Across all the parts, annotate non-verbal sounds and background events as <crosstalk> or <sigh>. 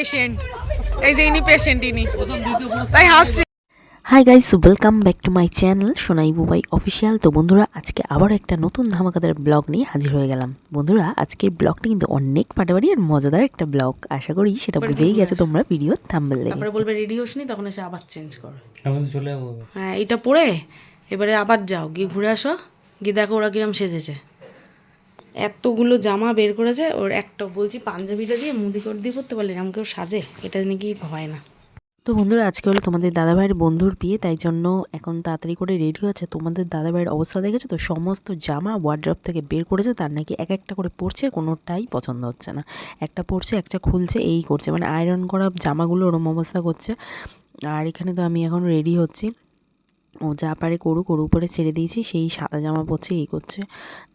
Patient এই যে ইনি পেশেন্ট ইনি। তাই হাসছি। Hi guys welcome back to my channel Sonai Bubai official তো বন্ধুরা আজকে আবার একটা নতুন ধামাকাদার ব্লগ নিয়ে হাজির হয়ে গেলাম। বন্ধুরা আজকের ব্লগটা কিন্তু অনেক ফাটাফাটি আর মজাদার একটা ব্লগ। আশা করি সেটা বুঝেই গেছো তোমরা ভিডিও থাম্বেল দেখে তারপরে বলবে রেডি হোসনি তখন এসে আবার চেঞ্জ করো। চলে যাব। হ্যাঁ এটা পরে এবারে আবার যাও। গিয়ে ঘুরে আসো। গিয়ে দেখো ওরা কিরম সেজেছে। এতগুলো জামা বের করেছে, ওর একটা বলছি পাঞ্জাবিটা দিয়ে মুদি করে দিয়ে করতে পারলে এরকম কেউ সাজে, এটা নাকি হয় না। তো বন্ধুরা, আজকে হলো তোমাদের দাদাভাইয়ের বন্ধুর বিয়ে, তাই জন্য এখন তাড়াতাড়ি করে রেডি হচ্ছে তোমাদের দাদাভাইয়ের অবস্থা দেখেছ তো? সমস্ত জামা ওয়ার্ড্রপ থেকে বের করেছে, তার নাকি এক একটা করে পরছে, কোনোটাই পছন্দ হচ্ছে না। একটা পরছে, একটা খুলছে, এই করছে। মানে আয়রন করা জামাগুলো ওরম অবস্থা করছে। আর এখানে তো আমি এখন রেডি হচ্ছি। ও যা পারে করুক ওর উপরে ছেড়ে দিয়েছি সেই সাদা জামা পরছে এই করছে।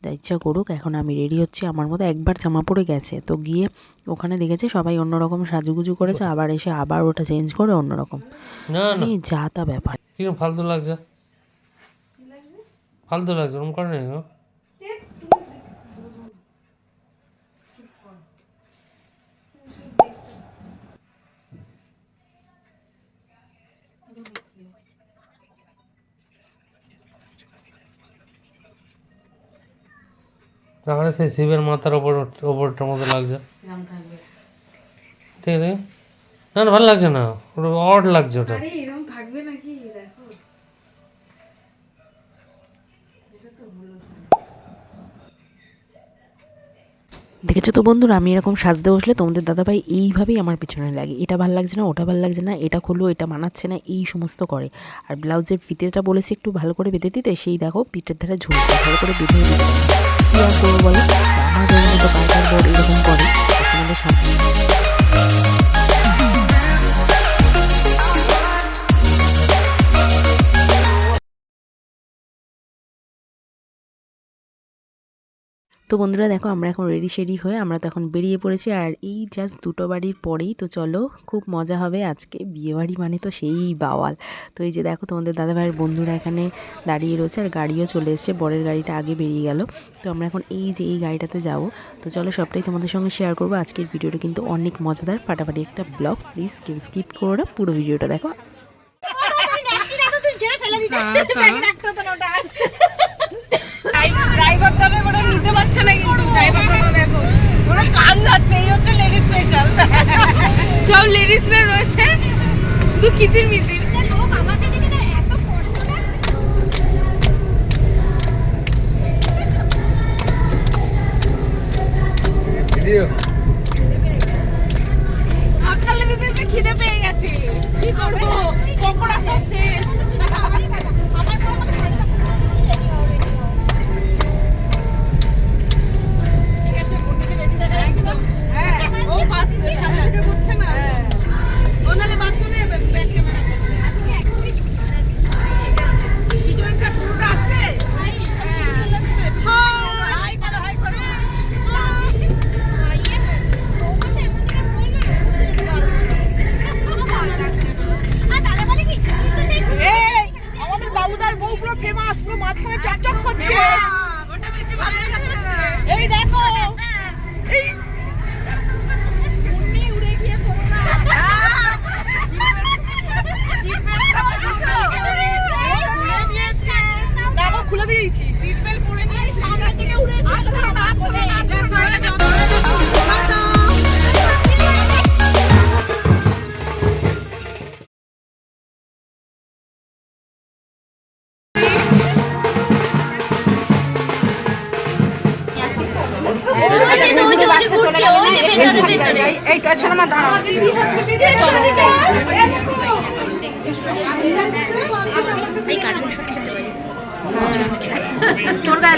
যা ইচ্ছা করুক এখন আমি রেডি হচ্ছি আমার মতো একবার জামা পরে গেছে। তো গিয়ে ওখানে দেখেছে সবাই অন্যরকম সাজুগুজু করেছে আবার এসে আবার ওটা চেঞ্জ করে অন্যরকম। মানে যা তা ব্যাপার। ফালতু লাগছে। ফালতু লাগছে ওরকম করে তাহলে সেই শিবের মাথার ওপর ওপরটার মতো লাগছে। ঠিক আছে? না না ভালো লাগছে না। ওটা অড লাগছে ওটা। থাকবে নাকি? দেখো। দেখেছ তো বন্ধুরা আমি এরকম সাজতে বসলে তোমাদের দাদাভাই এইভাবেই আমার পিছনে লাগে। এটা ভালো লাগছে না ওটা ভালো লাগছে না এটা খুললো এটা মানাচ্ছে না এই সমস্ত করে। আর ব্লাউজের ফিতেটা বলেছি একটু ভালো করে বেঁধে দিতে সেই দেখো পিঠের ধারে ঝুলছে ভালো করে বেঁধে দিতে। আর করব বলো? আমাদের মতো পাইকার বোর্ড এরকম করে আমাদের সামনে তো বন্ধুরা দেখো আমরা এখন রেডি শেডি হয়ে আমরা তো এখন বেরিয়ে পড়েছি আর এই জাস্ট দুটো বাড়ির পরেই তো চলো খুব মজা হবে আজকে। বিয়েবাড়ি মানে তো সেই বাওয়াল। তো এই যে দেখো তোমাদের দাদাভাইয়ের বন্ধুরা এখানে দাঁড়িয়ে রয়েছে আর গাড়িও চলে এসছে। বরের গাড়িটা আগে বেরিয়ে গেল। তো আমরা এখন এই যে এই গাড়িটাতে যাব। তো চলো সবটাই তোমাদের সঙ্গে শেয়ার করব। আজকের ভিডিওটা কিন্তু অনেক মজাদার। ফাটাফাটি একটা ব্লগ প্লিজ কেউ স্কিপ করো না। পুরো ভিডিওটা দেখো। ড্রাইভার দাদা ওরা নিতে পারছে না কিন্তু। ড্রাইভার দাদা ওরা কান যাচ্ছে এই হচ্ছে লেডিস স্পেশাল সব লেডিসরা রয়েছে, শুধু কিচির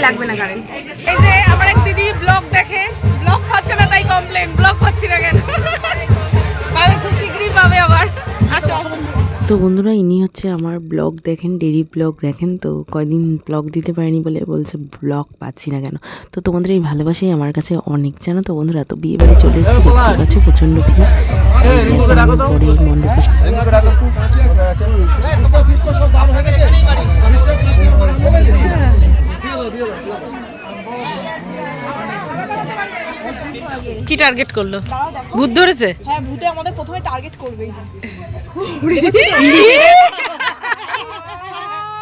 না কারেন্ট এই যে আমার এক দিদি ব্লগ দেখে ব্লগ পাচ্ছে না তাই কমপ্লেন ব্লগ পাচ্ছি না কেন পাবে খুব শীঘ্রই পাবে আবার আসো তো বন্ধুরা ইনি হচ্ছে আমার ব্লগ দেখেন ডেলি ব্লগ দেখেন তো কয়দিন ব্লগ দিতে পারিনি বলে বলছে ব্লগ পাচ্ছি না কেন তো তোমাদের এই ভালোবাসাই আমার কাছে অনেক জানো তো বন্ধুরা তো বিয়ে বাড়ি চলে এসেছি দেখতে পাচ্ছ প্রচণ্ড ভিড় পরে মণ্ডপে টার্গেট করল? ভূত ধরেছে? হ্যাঁ ভূতে আমাদের প্রথমে টার্গেট করবে এই যে।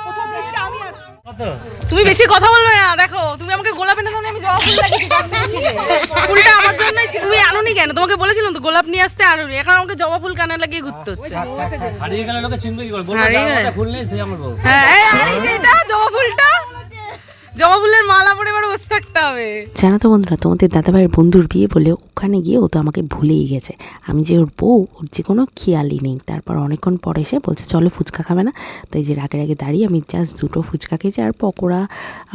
প্রথম প্লেসটা আমি আছি। কত? তুমি বেশি কথা বলবে না দেখো তুমি আমাকে গোলাপ এনে দাও আমি জবা ফুল লাগিয়েছি। ফুলটা আমার জন্যই তুমি আনোনি কেন? তোমাকে বলেছিলাম তো গোলাপ নিয়ে আসতে আনোনি। এখন আমাকে জবা ফুল কানে লাগিয়ে ঘুরতে হচ্ছে। হারিয়ে গেলে লোকে চিনবে কি করে? বলব? কাপড়টা খুললে সেই আমার বউ। হ্যাঁ এই, এটা জবা ফুলটা। জবা ফুলের মালা পরে এবার বসে থাকতে হবে। জানো তো বন্ধুরা, তোমাদের দাদাভাইয়ের বন্ধুর বিয়ে বলে ওখানে গিয়ে ও তো আমাকে ভুলেই গেছে। আমি যে ওর বউ, ওর যে কোনো খেয়ালই নেই। তারপর অনেকক্ষণ পরে এসে বলছে, চলো ফুচকা খাবে না? তাই যে রাগের আগে দাঁড়িয়ে আমি জাস্ট দুটো ফুচকা খেয়েছি আর পকোড়া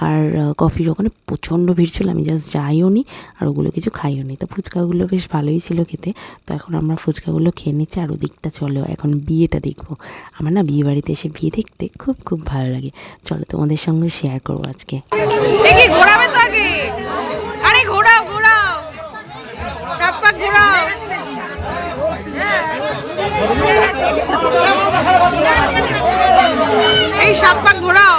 আর কফির ওখানে প্রচণ্ড ভিড় ছিল। আমি জাস্ট যাইও নি আর ওগুলো কিছু খাইও নি। তো ফুচকাগুলো বেশ ভালোই ছিল খেতে। তো এখন আমরা ফুচকাগুলো খেয়ে নিচ্ছি আর ওদিকটা চলো, এখন বিয়েটা দেখব। আমার না বিয়ে বাড়িতে এসে বিয়ে দেখতে খুব খুব ভালো লাগে। চলো তোমাদের সঙ্গে শেয়ার করব আজকে। কি ঘোরাবে তো আগে। আরে ঘোরাও ঘোরাও। সাত পাক ঘোরাও। এই সাত পাক ঘোরাও।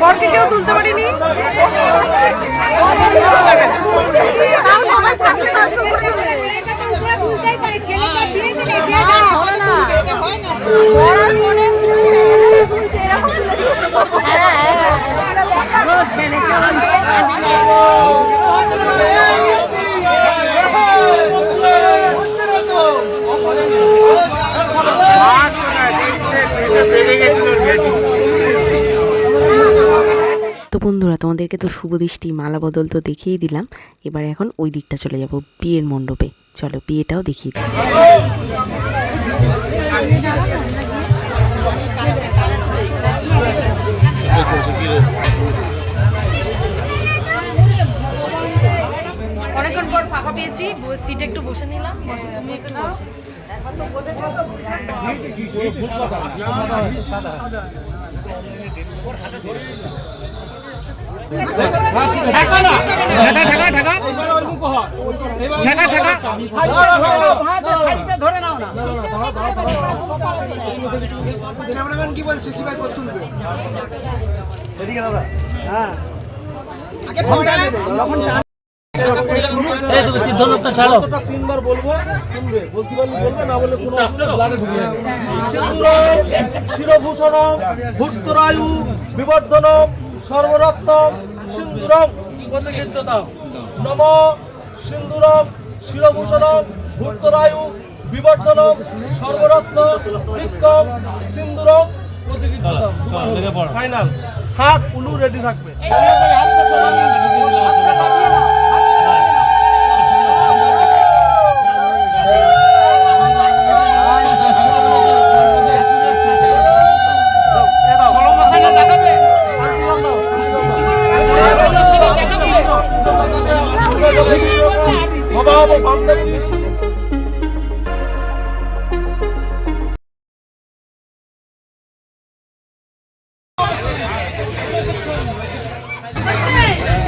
বরকে কেউ তুলতে পারিনি? তাও তোমাদেরকে তো শুভ দৃষ্টি মালা বদল তো দেখিয়েই দিলাম। এবার এখন ওই দিকটা চলে যাব বিয়ের মণ্ডপে। চলো বিয়েটাও দেখিয়ে দিই। অনেকক্ষণ পর ফাঁকা পেয়েছি সিটে একটু বসে নিলাম বসে তুমি একটু বসে। ক্যামেরাম্যান কি বলছে কীভাবে করে তুলবে এই তুমি তিন ধনুকটা ছাড়ো তিনবার বলব শুনবে বলতে পারলে বলবে না বলে কোনো ব্লাডে ঢুকে যাবে সিন্দুরম শিরভূষণম ভূত্তরায়ু বিবর্ধনম সর্বরত্নম সিন্দুরম প্রতিকৃত্যতাম নম সিন্দুরম শিরভূষণম ভূত্তরায়ু বিবর্তনম সর্বরত্ন বিক্রম সিন্দুরম প্রতিকৃত্যতাম লেগে ফাইনাল সাত উলু রেডি থাকবে।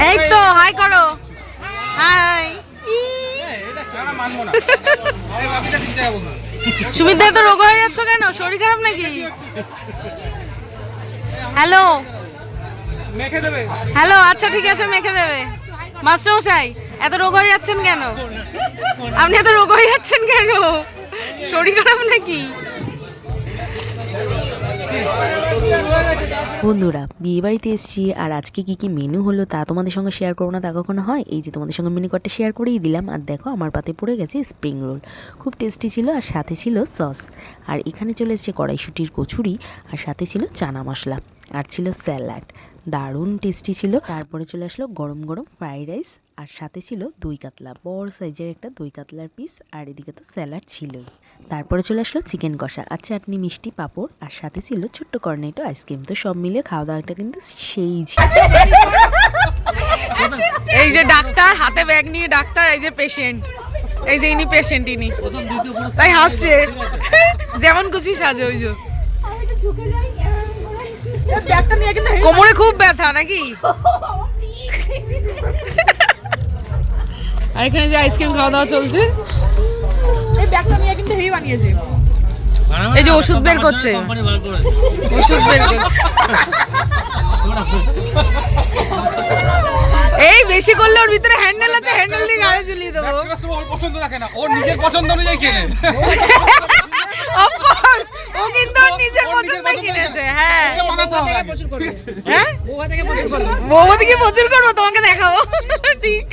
এই তো হাই করো। হাই সুমিত তো রোগ হয়ে যাচ্ছ কেন? শরীর খারাপ নাকি? হ্যালো মেখে দেবে। হ্যালো আচ্ছা ঠিক আছে মেখে দেবে। মাস্টারমশাই, এত রোগ হয়ে যাচ্ছেন কেন? আপনি এত রোগ হয়ে যাচ্ছেন কেন? শরীর খারাপ নাকি? বন্ধুরা, বিয়ে বাড়িতে এসেছি, আর আজকে কি কি মেনু হলো তা তোমাদের সঙ্গে শেয়ার করব না তা কখনো হয়? এই যে তোমাদের সঙ্গে মেনু কার্ডটা শেয়ার করেই দিলাম, আর দেখো আমার পাতে পড়ে গেছে স্প্রিং রোল খুব টেস্টি ছিল, আর সাথে ছিল সস আর এখানে চলে এসেছে কড়াইশুটির কচুরি, আর সাথে ছিল চানা মশলা, আর ছিল স্যালাড দারুণ টেস্টি ছিল। তারপরে চলে আসলো গরম গরম ফ্রাইড রাইস আর সাথে ছিল দই কাতলা। বড় সাইজের একটা দই কাতলার পিস আর এদিকে তো স্যালাড ছিলই। তারপরে চলে আসলো চিকেন কষা আর চাটনি মিষ্টি পাঁপড় আর সাথে ছিল ছোট্ট কর্নেটো আইসক্রিম তো সব মিলে খাওয়া দাওয়াটা কিন্তু সেই এই যে ডাক্তার হাতে ব্যাগ নিয়ে ডাক্তার এই যে পেশেন্ট এই যে ইনি পেশেন্ট ইনি। প্রথম দ্বিতীয় পুরস্কার তাই হাসছে। যেমন খুশি সাজে ওই যে। ব্যাগটা নিয়ে কিন্তু কোমরে খুব ব্যথা নাকি? <laughs> আর এখানে যে আইসক্রিম খাওয়া দাওয়া চলছে? এই ব্যাগটা নিয়ে কিন্তু হেভি বানিয়েছে। এই যে ওষুধ বের করছে। কোম্পানি বার করেছে ওষুধ বের করছে। এই বেশি করলে ওর ভিতরে হ্যান্ডেল আছে হ্যান্ডেল দিয়ে গাড়ি ঝুলিয়ে দেবো। ওর পছন্দ রাখে না ওর নিজের পছন্দ অনুযায়ী কেনে <laughs> Of course, ও কিন্তু ওর নিজের ওর নিজের পছন্দ পছন্দ কিনেছে হ্যাঁ। হ্যাঁ? বৌমা থেকে প্রচুর করব। তোমাকে দেখাবো। ঠিক।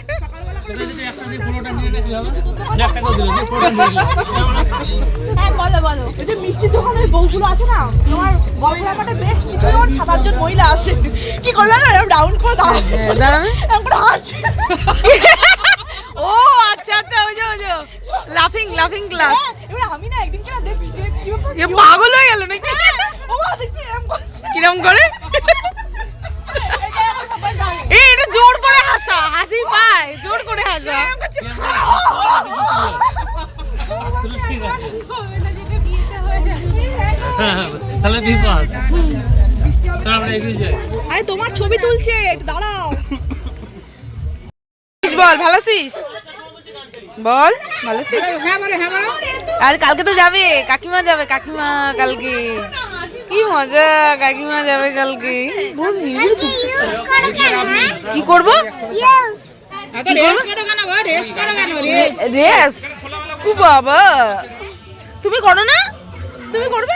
এটা যদি একটা দিয়ে পুরোটা নিয়ে নিতে হবে? যে একটা করে দিলে যে পুরোটা নিয়ে নিলে। এই যে মিষ্টির দোকানের বউগুলো আছে না তোমার বড়ঘাটে বেশ কিছু সাত আটজন মহিলা আসে। কি করলে না এরকম করে দাঁড়াবে? হাসছে। ও আচ্ছা আচ্ছা ওই যে ওই যে লাফিং লাফিং ক্লাস হ্যাঁ, এবার আমি না একদিন কেন দেখছি যে কি ব্যাপার এ পাগল হয়ে গেল নাকি কিরম করে? এটা জোর করে হাসা। হাসি পায় জোর করে হাসা। তাহলে ঠিক আছে। হ্যাঁ, তাহলে বিপদ তাহলে আমরা এগিয়ে যাই। আরে তোমার ছবি তুলছে একটু দাঁড়াও। বল ভালো আছিস? বল ভালো আছিস? আর কালকে তো যাবে কাকিমা যাবে কাকিমা কালকে। কি মজা কাকিমা যাবে কালকে। চুপচাপ। কি করব? রেস বাবা। তুমি করো না? তুমি করবে?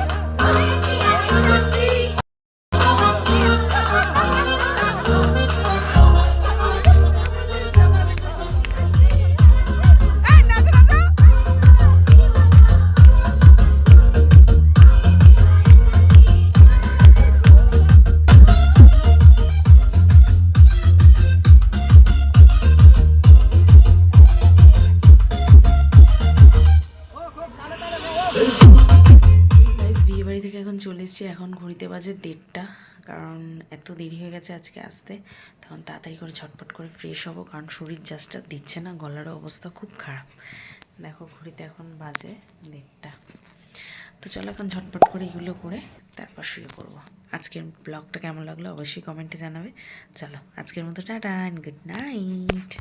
চলে এসেছি এখন ঘড়িতে বাজে দেড়টা, কারণ এত দেরি হয়ে গেছে আজকে আসতে। তখন তাড়াতাড়ি করে ঝটপট করে ফ্রেশ হব, কারণ শরীর জাস্টটা দিচ্ছে না গলারও অবস্থা খুব খারাপ। দেখো ঘড়িতে এখন বাজে দেড়টা। তো চলো এখন ঝটপট করে এগুলো করে তারপর শুয়ে পড়ব। আজকের ব্লগটা কেমন লাগল অবশ্যই কমেন্টে জানাবে। চলো আজকের মতো টাটা অ্যান্ড গুড নাইট